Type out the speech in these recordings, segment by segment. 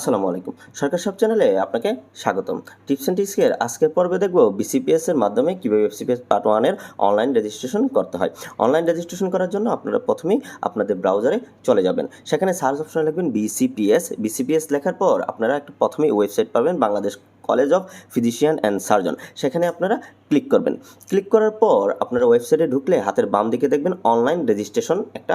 আসসালামু আলাইকুম। সরকার সব চ্যানেলে আপনাকে স্বাগতম। টিপস অ্যান্ড টিক্সের আজকের পর্বে দেখব বিসিপিএস এর মাধ্যমে কীভাবে এফসিপিএস পার্ট ওয়ানের অনলাইন রেজিস্ট্রেশন করতে হয়। অনলাইন রেজিস্ট্রেশন করার জন্য আপনারা প্রথমেই আপনাদের ব্রাউজারে চলে যাবেন। সেখানে সার্চ অপশনে লিখবেন বিসিপিএস বিসিপিএস লেখার পর আপনারা একটা প্রথমেই ওয়েবসাইট পাবেন Bangladesh college of physician and surgeon সেখানে আপনারা ক্লিক করবেন। ক্লিক করার পর আপনারা ওয়েবসাইটে ঢুকলে হাতের বাম দিকে দেখবেন অনলাইন রেজিস্ট্রেশন একটা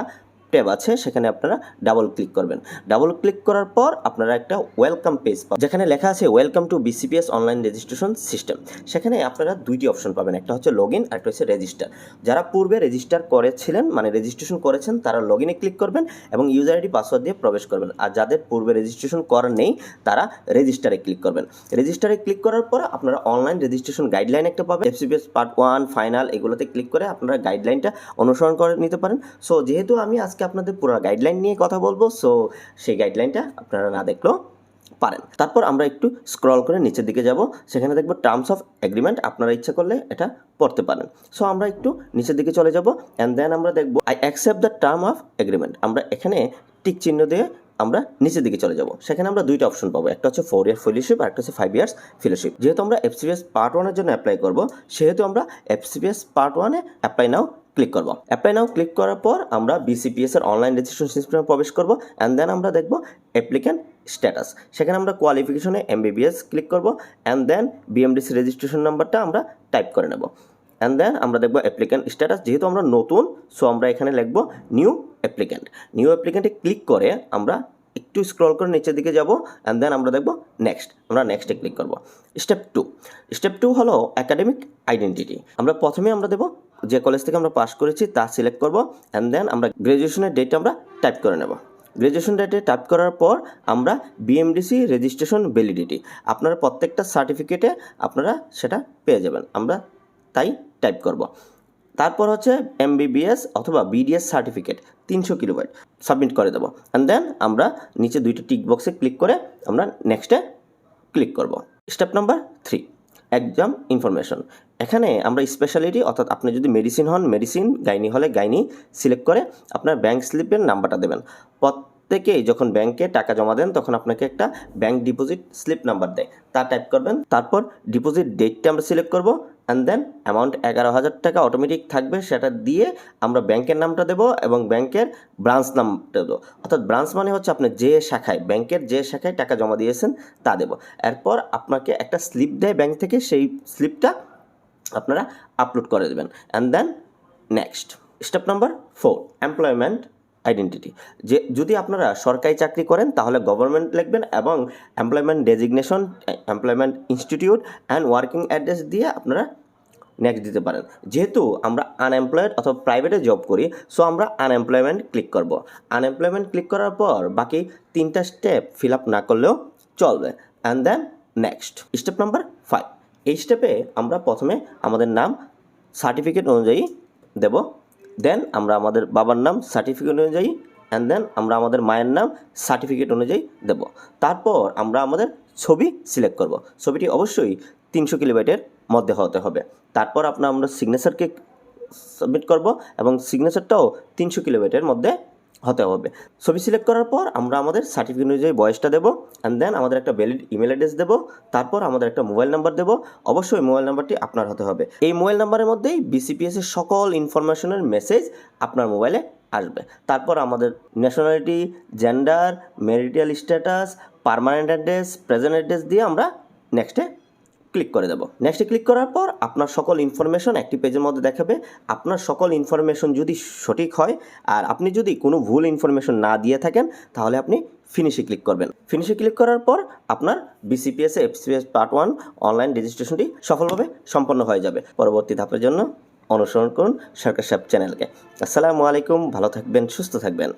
ট্যাব আছে, সেখানে আপনারা ডাবল ক্লিক করবেন। ডাবল ক্লিক করার পর আপনারা একটা ওয়েলকাম পেজ পাবেন, যেখানে লেখা আছে welcome to BCPS online registration system সেখানে আপনারা দুইটি অপশন পাবেন, একটা হচ্ছে লগ ইন একটা হচ্ছে রেজিস্টার যারা পূর্বে রেজিস্টার করেছিলেন মানে রেজিস্ট্রেশন করেছেন, তারা লগ ইনে ক্লিক করবেন এবং ইউজার আইডি পাসওয়ার্ড দিয়ে প্রবেশ করবেন। আর যাদের পূর্বে রেজিস্ট্রেশন করার নেই, তারা রেজিস্টারে ক্লিক করবেন। রেজিস্টারে ক্লিক করার পর আপনারা অনলাইন রেজিস্ট্রেশন গাইডলাইন একটা পাবেন। এফসিপিএস পার্ট ওয়ান ফাইনাল এগুলোতে ক্লিক করে আপনারা গাইডলাইনটা অনুসরণ করে নিতে পারেন। সো যেহেতু আমি আজকে আপনাদের পুরো গাইডলাইন নিয়ে কথা বলব। সো সেই গাইডলাইনটা আপনারা না দেখলেও পারেন। তারপর আমরা একটু স্ক্রল করে নিচের দিকে যাব। সেখানে দেখব টার্মস অফ এগ্রিমেন্ট আপনারা ইচ্ছা করলে এটা পড়তে পারেন। সো আমরা একটু নিচের দিকে চলে যাব অ্যান্ড দেন আমরা দেখব I accept the term of agreement আমরা এখানে টিক চিহ্ন দিয়ে আমরা নিচের দিকে চলে যাব। সেখানে আমরা দুইটা অপশন পাবো। একটা হচ্ছে ফোর ইয়ার ফেলোশিপ আর একটা হচ্ছে ফাইভ ইয়ার্স ফেলোশিপ যেহেতু আমরা এফসিপিএস পার্ট ওয়ানের জন্য অ্যাপ্লাই করব, সেহেতু আমরা এফসিপিএস পার্ট ওয়ানে অ্যাপ্লাই নাও ক্লিক করব। অ্যাপ্লাই নাও ক্লিক করার পর আমরা বিসিপিএস এর অনলাইন রেজিস্ট্রেশন সিস্টেমে প্রবেশ করব অ্যান্ড দেন আমরা দেখব অ্যাপ্লিক্যান্ট স্ট্যাটাস সেখানে আমরা কোয়ালিফিকেশনে এমবিবিএস ক্লিক করব অ্যান্ড দেন বিএমডিসি রেজিস্ট্রেশন নাম্বারটা আমরা টাইপ করে নেব। অ্যান্ড দেন আমরা দেখব অ্যাপ্লিক্যান্ট স্ট্যাটাস যেহেতু আমরা নতুন সো আমরা এখানে লিখব নিউ অ্যাপ্লিক্যান্ট নিউ অ্যাপ্লিক্যান্টে ক্লিক করে আমরা একটু স্ক্রল করে নিচের দিকে যাব অ্যান্ড দেন আমরা দেখব নেক্সট আমরা নেক্সটে ক্লিক করব। স্টেপ টু স্টেপ টু হলো একাডেমিক আইডেন্টিটি আমরা প্রথমে আমরা দেব যে কলেজ থেকে আমরা পাস করেছি, তা সিলেক্ট করব অ্যান্ড দেন আমরা গ্র্যাজুয়েশনের ডেট আমরা টাইপ করে নেব। গ্র্যাজুয়েশন ডেটে টাইপ করার পর আমরা বিএমডিসি রেজিস্ট্রেশন ভ্যালিডিটি আপনারা প্রত্যেকটা সার্টিফিকেটে আপনারা সেটা পেয়ে যাবেন। আমরা তাই টাইপ করব। তারপর হচ্ছে এমবিবিএস অথবা বিডিএস সার্টিফিকেট তিনশো কিলোবাইট সাবমিট করে দেবো। অ্যান্ড দেন আমরা নিচে দুইটা টিক বক্সে ক্লিক করে আমরা নেক্সটে ক্লিক করব। Step number three exam information এখানে আমরা স্পেশালিটি অর্থাৎ আপনি যদি মেডিসিন হন মেডিসিন গাইনি হলে গাইনি সিলেক্ট করে আপনার ব্যাংক স্লিপের নাম্বারটা দেবেন। প্রত্যেকেই যখন ব্যাংকে টাকা জমা দেন, তখন আপনাকে একটা ব্যাংক ডিপোজিট স্লিপ নাম্বার দেয়। তা টাইপ করবেন, তারপর ডিপোজিট ডেটটা আমরা সিলেক্ট করব। অ্যান্ড দেন অ্যামাউন্ট এগারো হাজার টাকা অটোমেটিক থাকবে, সেটা দিয়ে আমরা ব্যাংকের নামটা দেবো এবং ব্যাংকের ব্রাঞ্চ নামটা দেবো। অর্থাৎ ব্রাঞ্চ মানে হচ্ছে আপনি যে শাখায়, ব্যাংকের যে শাখায় টাকা জমা দিয়েছেন তা দেবো। এরপর আপনাকে একটা স্লিপ দেয় ব্যাংক থেকে, সেই স্লিপটা আপনারা আপলোড করে দেবেন। And then next step number four employment identity যে, যদি আপনারা সরকারি চাকরি করেন, তাহলে গভর্নমেন্ট লিখবেন এবং employment designation employment institute and working address দিয়ে আপনারা নেক্সট দিতে পারেন। যেহেতু আমরা আনএমপ্লয়েড অথবা প্রাইভেটে জব করি সো আমরা আনএমপ্লয়মেন্ট ক্লিক করব। আনএমপ্লয়মেন্ট ক্লিক করার পর বাকি তিনটা স্টেপ ফিল আপ না করলেও চলবে। And then next step number five এই স্টেপে আমরা প্রথমে আমাদের নাম সার্টিফিকেট অনুযায়ী দেব। দেন আমরা আমাদের বাবার নাম সার্টিফিকেট অনুযায়ী অ্যান্ড দেন আমরা আমাদের মায়ের নাম সার্টিফিকেট অনুযায়ী দেব। তারপর আমরা আমাদের ছবি সিলেক্ট করব। ছবিটি অবশ্যই তিনশো কিলোবাইটের মধ্যে হতে হবে। তারপর আপনার আমরা সিগনেচারকে সাবমিট করব এবং সিগনেচারটাও তিনশো কিলোবাইটের মধ্যে হতে হবে। ছবি সিলেক্ট করার পর আমরা আমাদের সার্টিফিকেট অনুযায়ী বয়সটা দেবো অ্যান্ড দেন আমাদের একটা ভ্যালিড ইমেল অ্যাড্রেস দেবো, তারপর আমাদের একটা মোবাইল নাম্বার দেবো। অবশ্যই মোবাইল নাম্বারটি আপনার হতে হবে। এই মোবাইল নাম্বারের মধ্যেই বিসিপিএস এর সকল ইনফরমেশনের মেসেজ আপনার মোবাইলে আসবে। তারপর আমাদের nationality gender marital status permanent address present address দিয়ে আমরা নেক্সটে ক্লিক করে দেবো। নেক্সটে ক্লিক করার পর আপনার সকল ইনফরমেশন একটি পেজের মধ্যে দেখাবে। আপনার সকল ইনফরমেশন যদি সঠিক হয় আর আপনি যদি কোনো ভুল ইনফরমেশন না দিয়ে থাকেন, তাহলে আপনি ফিনিশে ক্লিক করবেন। ফিনিশে ক্লিক করার পর আপনার BCPS FCPS part one online রেজিস্ট্রেশনটি সফলভাবে সম্পন্ন হয়ে যাবে। পরবর্তী ধাপের জন্য অনুসরণ করুন সরকার সাহেব চ্যানেলকে আসসালামু আলাইকুম, ভালো থাকবেন, সুস্থ থাকবেন।